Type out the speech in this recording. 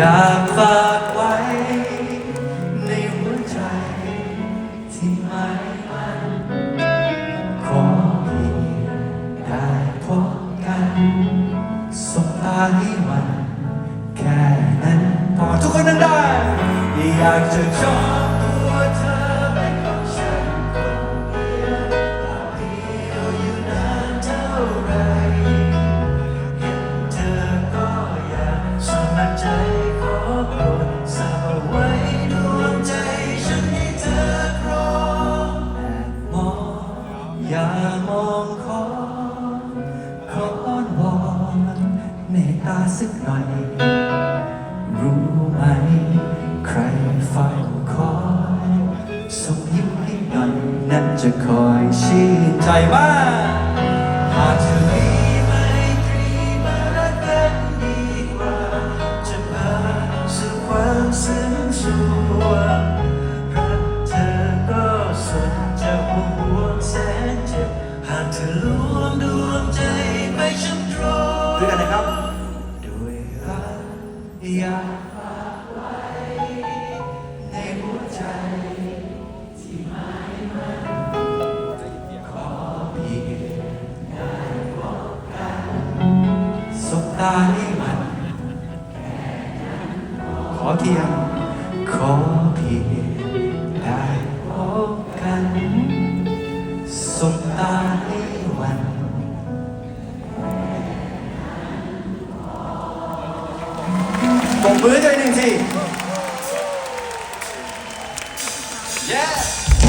อยากฝากไว้ ในหัวใจที่ไม่มันขอเพียงได้พบกันสบตาให้มัน แค่นั้นพอทุกคนนั้นได้ อยากจะจอง อย่ามองขอขออ้อนวอนเมตตาสักหน่อย รู้ไหม ใครเฝ้าคอยส่งยิ้มให้หน่อยนั้นจะคอยชื่นใจมาหากเธอมีไมตรีมารักกันดีกว่า จะพาสู่ความซึ้งสุขรั ดวงใจไปฉันตรงด้วยกันนะครับด้วยรักอยากฝากไว้ในหัวใจที่ไม่มันขอเพียงได้พบกันสบตาให้มันขอเพียงขอเพียงได้พบกันสบตา ปรมือให้วเหนึ่งที yeah